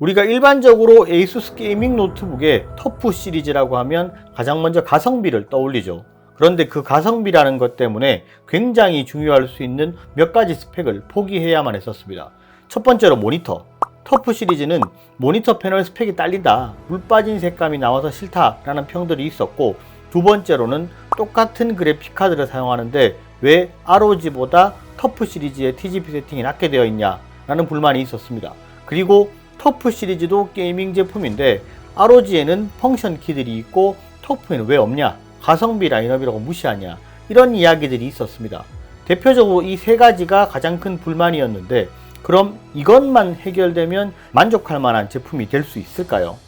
우리가 일반적으로 에이수스 게이밍 노트북의 터프 시리즈라고 하면 가장 먼저 가성비를 떠올리죠. 그런데 그 가성비라는 것 때문에 굉장히 중요할 수 있는 몇 가지 스펙을 포기해야만 했었습니다. 첫 번째로 모니터. 터프 시리즈는 모니터 패널 스펙이 딸린다. 물 빠진 색감이 나와서 싫다라는 평들이 있었고 두 번째로는 똑같은 그래픽 카드를 사용하는데 왜 ROG보다 터프 시리즈의 TGP 세팅이 낮게 되어 있냐라는 불만이 있었습니다. 그리고 터프 시리즈도 게이밍 제품인데 ROG에는 펑션 키들이 있고 터프에는 왜 없냐? 가성비 라인업이라고 무시하냐? 이런 이야기들이 있었습니다. 대표적으로 이 세 가지가 가장 큰 불만이었는데 그럼 이것만 해결되면 만족할 만한 제품이 될 수 있을까요?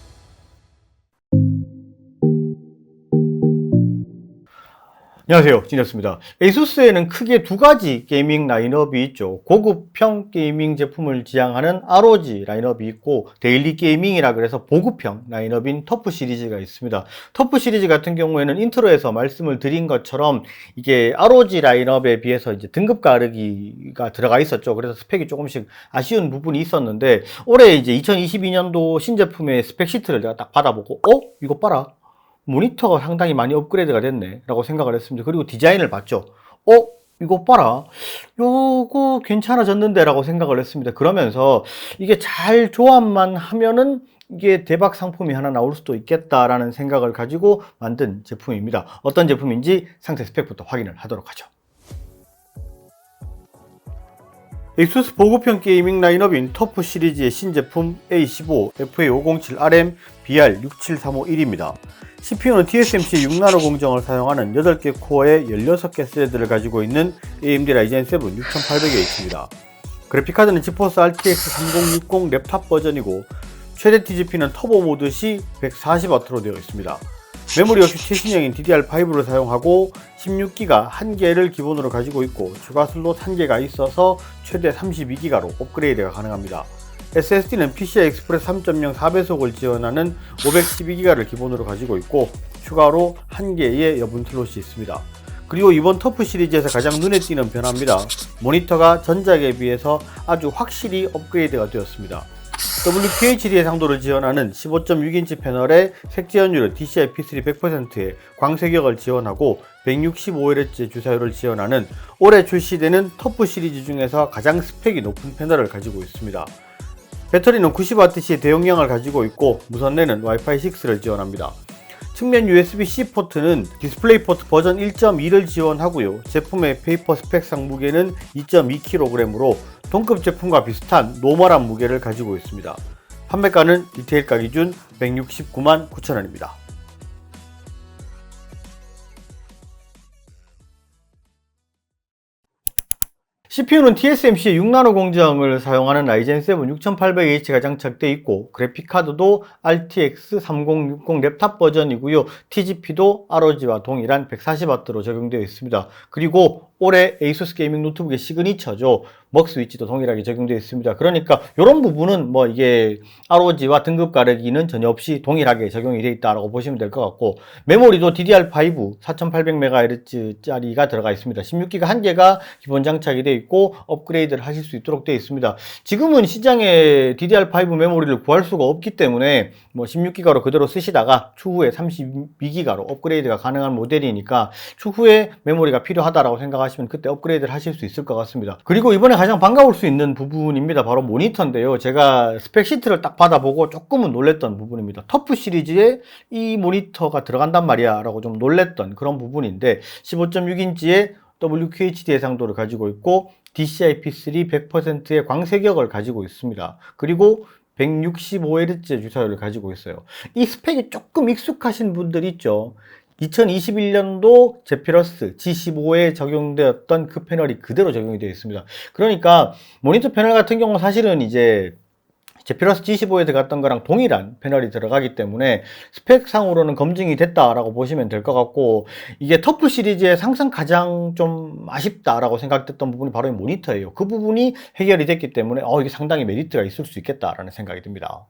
안녕하세요. 진혁습니다. 에이수스에는 크게 두 가지 게이밍 라인업이 있죠. 고급형 게이밍 제품을 지향하는 ROG 라인업이 있고 데일리 게이밍이라 그래서 보급형 라인업인 터프 시리즈가 있습니다. 터프 시리즈 같은 경우에는 인트로에서 말씀을 드린 것처럼 이게 ROG 라인업에 비해서 이제 등급 가르기가 들어가 있었죠. 그래서 스펙이 조금씩 아쉬운 부분이 있었는데 올해 이제 2022년도 신제품의 스펙 시트를 제가 딱 받아보고 어? 이거 봐라. 모니터가 상당히 많이 업그레이드가 됐네 라고 생각을 했습니다. 그리고 디자인을 봤죠. 어? 이거 봐라. 요거 괜찮아졌는데 라고 생각을 했습니다. 그러면서 이게 잘 조합만 하면은 이게 대박 상품이 하나 나올 수도 있겠다라는 생각을 가지고 만든 제품입니다. 어떤 제품인지 상세 스펙부터 확인을 하도록 하죠. 엑수스 보급형 게이밍 라인업인 터프 시리즈의 신제품 A15, FA507RM, BR67351입니다. CPU는 TSMC 6나노 공정을 사용하는 8개 코어의 16개 스레드를 가지고 있는 AMD Ryzen 7 6800H입니다. 그래픽카드는 지포스 RTX 3060 랩탑 버전이고 최대 TGP는 터보 모드 시 140W로 되어 있습니다. 메모리 역시 최신형인 DDR5를 사용하고 16기가 1개를 기본으로 가지고 있고 추가 슬롯 1개가 있어서 최대 32기가로 업그레이드가 가능합니다. SSD는 PCI Express 3.0 4배속을 지원하는 512기가를 기본으로 가지고 있고 추가로 1개의 여분 슬롯이 있습니다. 그리고 이번 터프 시리즈에서 가장 눈에 띄는 변화입니다. 모니터가 전작에 비해서 아주 확실히 업그레이드가 되었습니다. WQHD 해상도를 지원하는 15.6인치 패널에 색지연율 DCI-P3 100%의 광색역을 지원하고 165Hz 주사율을 지원하는 올해 출시되는 터프 시리즈 중에서 가장 스펙이 높은 패널을 가지고 있습니다. 배터리는 90W의 대용량을 가지고 있고 무선내는 와이파이 6를 지원합니다. 측면 USB-C 포트는 디스플레이 포트 버전 1.2를 지원하고요. 제품의 페이퍼 스펙상 무게는 2.2kg으로 동급 제품과 비슷한 노멀한 무게를 가지고 있습니다. 판매가는 리테일 가 기준 169만 9천원입니다. CPU는 TSMC의 6나노 공정을 사용하는 라이젠 7 6800H가 장착되어 있고 그래픽카드도 RTX 3060 랩탑 버전이고요. TGP도 ROG와 동일한 140W로 적용되어 있습니다. 그리고 올해 에이수스 게이밍 노트북의 시그니처죠. 먹 스위치도 동일하게 적용되어 있습니다. 그러니까 이런 부분은 뭐 이게 ROG와 등급 가르기는 전혀 없이 동일하게 적용이 되어 있다고 보시면 될 것 같고 메모리도 DDR5 4800MHz짜리가 들어가 있습니다. 16기가 한 개가 기본 장착이 되어 있고 업그레이드를 하실 수 있도록 되어 있습니다. 지금은 시장에 DDR5 메모리를 구할 수가 없기 때문에 뭐 16기가로 그대로 쓰시다가 추후에 32기가로 업그레이드가 가능한 모델이니까 추후에 메모리가 필요하다라고 생각하시면 그때 업그레이드를 하실 수 있을 것 같습니다. 그리고 이번에 가장 반가울 수 있는 부분입니다. 바로 모니터인데요. 제가 스펙 시트를 딱 받아보고 조금은 놀랬던 부분입니다. 터프 시리즈에 이 모니터가 들어간단 말이야 라고 좀 놀랬던 그런 부분인데 15.6인치의 WQHD 해상도를 가지고 있고 DCI-P3 100%의 광색역을 가지고 있습니다. 그리고 165Hz 주사율을 가지고 있어요. 이 스펙이 조금 익숙하신 분들 있죠. 2021년도 제피러스 G15에 적용되었던 그 패널이 그대로 적용이 되어 있습니다. 그러니까 모니터 패널 같은 경우 사실은 이제 제피러스 G15에 들어갔던 거랑 동일한 패널이 들어가기 때문에 스펙상으로는 검증이 됐다라고 보시면 될 것 같고 이게 터프 시리즈의 항상 가장 좀 아쉽다라고 생각됐던 부분이 바로 이 모니터예요. 그 부분이 해결이 됐기 때문에 어 이게 상당히 메리트가 있을 수 있겠다라는 생각이 듭니다.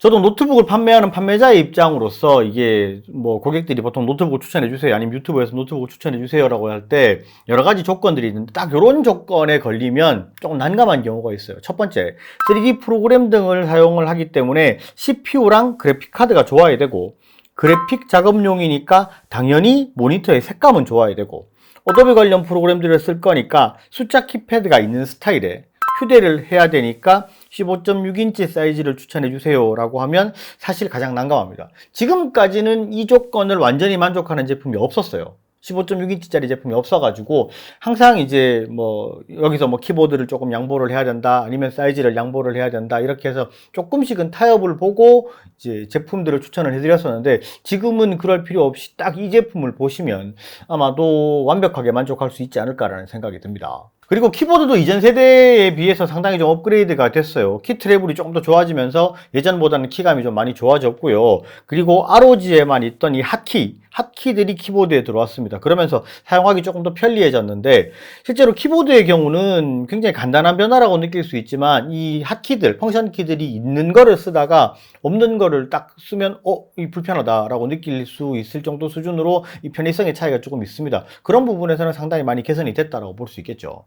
저도 노트북을 판매하는 판매자의 입장으로서 이게 뭐 고객들이 보통 노트북을 추천해 주세요. 아니면 유튜브에서 노트북을 추천해 주세요라고 할 때 여러 가지 조건들이 있는데 딱 이런 조건에 걸리면 조금 난감한 경우가 있어요. 첫 번째, 3D 프로그램 등을 사용을 하기 때문에 CPU랑 그래픽 카드가 좋아야 되고 그래픽 작업용이니까 당연히 모니터의 색감은 좋아야 되고 어도비 관련 프로그램들을 쓸 거니까 숫자 키패드가 있는 스타일에 휴대를 해야 되니까 15.6인치 사이즈를 추천해 주세요 라고 하면 사실 가장 난감합니다. 지금까지는 이 조건을 완전히 만족하는 제품이 없었어요. 15.6인치짜리 제품이 없어가지고 항상 이제 뭐 여기서 뭐 키보드를 조금 양보를 해야 된다 아니면 사이즈를 양보를 해야 된다 이렇게 해서 조금씩은 타협을 보고 이제 제품들을 추천을 해드렸었는데 지금은 그럴 필요 없이 딱 이 제품을 보시면 아마도 완벽하게 만족할 수 있지 않을까라는 생각이 듭니다. 그리고 키보드도 이전 세대에 비해서 상당히 좀 업그레이드가 됐어요. 키 트래블이 조금 더 좋아지면서 예전보다는 키감이 좀 많이 좋아졌고요. 그리고 ROG에만 있던 이 핫키, 핫키들이 키보드에 들어왔습니다. 그러면서 사용하기 조금 더 편리해졌는데 실제로 키보드의 경우는 굉장히 간단한 변화라고 느낄 수 있지만 이 핫키들, 펑션 키들이 있는 거를 쓰다가 없는 거를 딱 쓰면 어, 이 불편하다라고 느낄 수 있을 정도 수준으로 이 편의성의 차이가 조금 있습니다. 그런 부분에서는 상당히 많이 개선이 됐다라고 볼 수 있겠죠.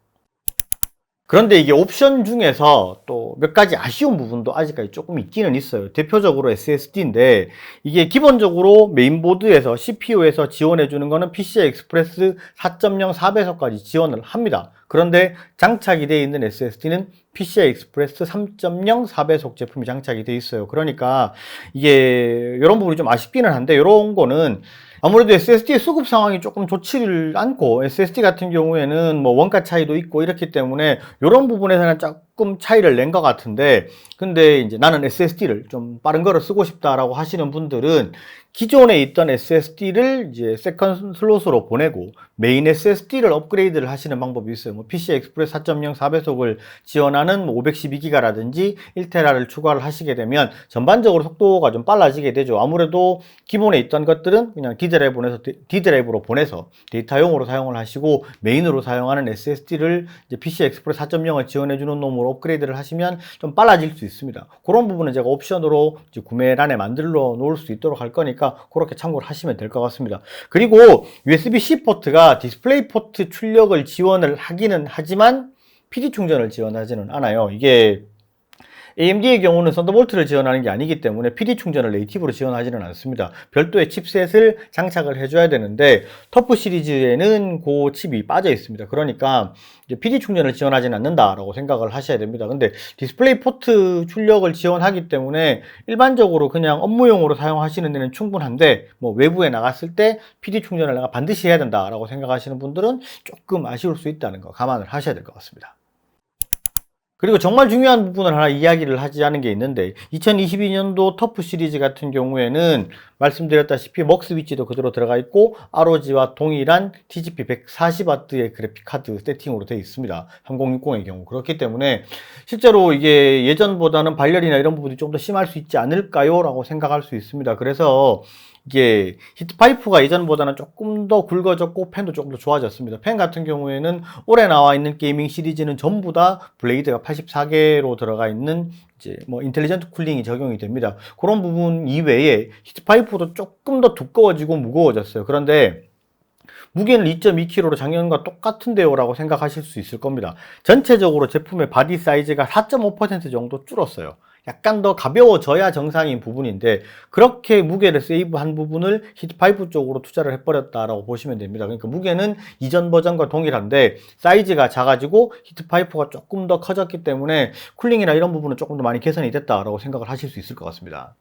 그런데 이게 옵션 중에서 또 몇 가지 아쉬운 부분도 아직까지 조금 있기는 있어요. 대표적으로 SSD인데 이게 기본적으로 메인보드에서 CPU에서 지원해 주는 거는 PCI Express 4.0 4배속까지 지원을 합니다. 그런데 장착이 되어 있는 SSD는 PCI Express 3.0 4배속 제품이 장착이 되어 있어요. 그러니까 이게 이런 부분이 좀 아쉽기는 한데 이런 거는 아무래도 SSD의 수급 상황이 조금 좋지를 않고 SSD 같은 경우에는 뭐 원가 차이도 있고 이렇기 때문에 이런 부분에서는 조금 차이를 낸 것 같은데 근데 이제 나는 SSD를 좀 빠른 거를 쓰고 싶다라고 하시는 분들은 기존에 있던 SSD를 이제 세컨 슬롯으로 보내고 메인 SSD를 업그레이드를 하시는 방법이 있어요. 뭐 PCI Express 4.0 4배속을 지원하는 뭐 512기가라든지 1테라를 추가를 하시게 되면 전반적으로 속도가 좀 빨라지게 되죠. 아무래도 기본에 있던 것들은 그냥 D드라이브 보내서 D드라이브로 보내서 데이터용으로 사용을 하시고 메인으로 사용하는 SSD를 이제 PCI Express 4.0을 지원해 주는 놈으로 업그레이드를 하시면 좀 빨라질 수 있습니다. 그런 부분은 제가 옵션으로 구매란에 만들어 놓을 수 있도록 할 거니까 그렇게 참고를 하시면 될 것 같습니다. 그리고 USB-C 포트가 디스플레이 포트 출력을 지원을 하기는 하지만 PD 충전을 지원하지는 않아요. 이게 AMD의 경우는 썬더볼트를 지원하는 게 아니기 때문에 PD 충전을 네이티브로 지원하지는 않습니다. 별도의 칩셋을 장착을 해줘야 되는데 터프 시리즈에는 그 칩이 빠져 있습니다. 그러니까 이제 PD 충전을 지원하지는 않는다라고 생각을 하셔야 됩니다. 근데 디스플레이 포트 출력을 지원하기 때문에 일반적으로 그냥 업무용으로 사용하시는 데는 충분한데 뭐 외부에 나갔을 때 PD 충전을 내가 반드시 해야 된다라고 생각하시는 분들은 조금 아쉬울 수 있다는 거 감안을 하셔야 될 것 같습니다. 그리고 정말 중요한 부분을 하나 이야기를 하지 않은 게 있는데 2022년도 터프 시리즈 같은 경우에는 말씀드렸다시피 먹스 위치도 그대로 들어가 있고 ROG와 동일한 TGP 140W의 그래픽 카드 세팅으로 되어 있습니다. 3060의 경우 그렇기 때문에 실제로 이게 예전보다는 발열이나 이런 부분이 좀 더 심할 수 있지 않을까요? 라고 생각할 수 있습니다. 그래서 이게 히트파이프가 예전보다는 조금 더 굵어졌고 펜도 조금 더 좋아졌습니다. 펜 같은 경우에는 올해 나와 있는 게이밍 시리즈는 전부 다 블레이드가 84개로 들어가 있는 이제 뭐 인텔리전트 쿨링이 적용이 됩니다. 그런 부분 이외에 히트파이프도 조금 더 두꺼워지고 무거워졌어요. 그런데 무게는 2.2kg로 작년과 똑같은데요 라고 생각하실 수 있을 겁니다. 전체적으로 제품의 바디 사이즈가 4.5% 정도 줄었어요. 약간 더 가벼워져야 정상인 부분인데 그렇게 무게를 세이브한 부분을 히트파이프 쪽으로 투자를 해버렸다라고 보시면 됩니다. 그러니까 무게는 이전 버전과 동일한데 사이즈가 작아지고 히트파이프가 조금 더 커졌기 때문에 쿨링이나 이런 부분은 조금 더 많이 개선이 됐다라고 생각을 하실 수 있을 것 같습니다.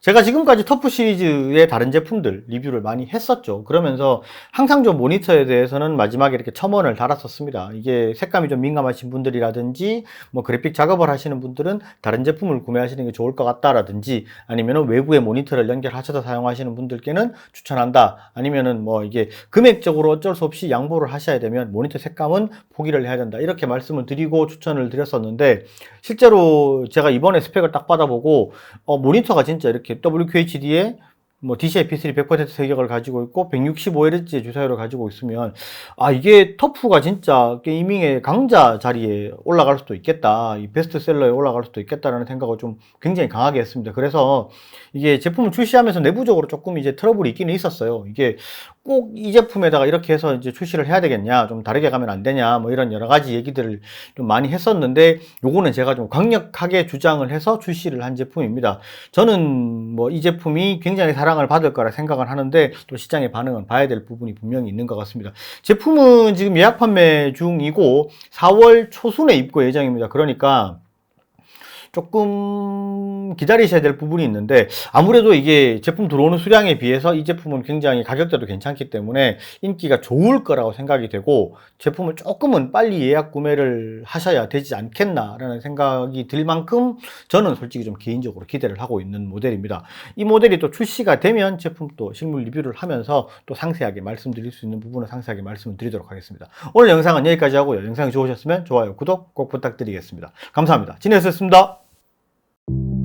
제가 지금까지 터프 시리즈의 다른 제품들 리뷰를 많이 했었죠. 그러면서 항상 좀 모니터에 대해서는 마지막에 이렇게 첨언을 달았었습니다. 이게 색감이 좀 민감하신 분들이라든지 뭐 그래픽 작업을 하시는 분들은 다른 제품을 구매하시는 게 좋을 것 같다라든지 아니면은 외부의 모니터를 연결하셔서 사용하시는 분들께는 추천한다. 아니면은 뭐 이게 금액적으로 어쩔 수 없이 양보를 하셔야 되면 모니터 색감은 포기를 해야 된다. 이렇게 말씀을 드리고 추천을 드렸었는데 실제로 제가 이번에 스펙을 딱 받아보고 어, 모니터가 진짜 이렇게 WQHD에 뭐 DCI P3 100% 세격을 가지고 있고 165Hz의 주사율을 가지고 있으면 아 이게 터프가 진짜 게이밍의 강자 자리에 올라갈 수도 있겠다. 이 베스트셀러에 올라갈 수도 있겠다라는 생각을 좀 굉장히 강하게 했습니다. 그래서 이게 제품을 출시하면서 내부적으로 조금 이제 트러블이 있기는 있었어요. 이게 꼭 이 제품에다가 이렇게 해서 이제 출시를 해야 되겠냐 좀 다르게 가면 안 되냐 뭐 이런 여러 가지 얘기들을 좀 많이 했었는데 요거는 제가 좀 강력하게 주장을 해서 출시를 한 제품입니다 저는 뭐 이 제품이 굉장히 사랑을 받을 거라 생각을 하는데 또 시장의 반응은 봐야 될 부분이 분명히 있는 것 같습니다. 제품은 지금 예약 판매 중이고 4월 초순에 입고 예정입니다. 그러니까 조금 기다리셔야 될 부분이 있는데 아무래도 이게 제품 들어오는 수량에 비해서 이 제품은 굉장히 가격대도 괜찮기 때문에 인기가 좋을 거라고 생각이 되고 제품을 조금은 빨리 예약 구매를 하셔야 되지 않겠나라는 생각이 들 만큼 저는 솔직히 좀 개인적으로 기대를 하고 있는 모델입니다. 이 모델이 또 출시가 되면 제품 또 실물 리뷰를 하면서 또 상세하게 말씀드릴 수 있는 부분을 상세하게 말씀을 드리도록 하겠습니다. 오늘 영상은 여기까지 하고요. 영상이 좋으셨으면 좋아요, 구독 꼭 부탁드리겠습니다. 감사합니다. 지내셨습니다. thank you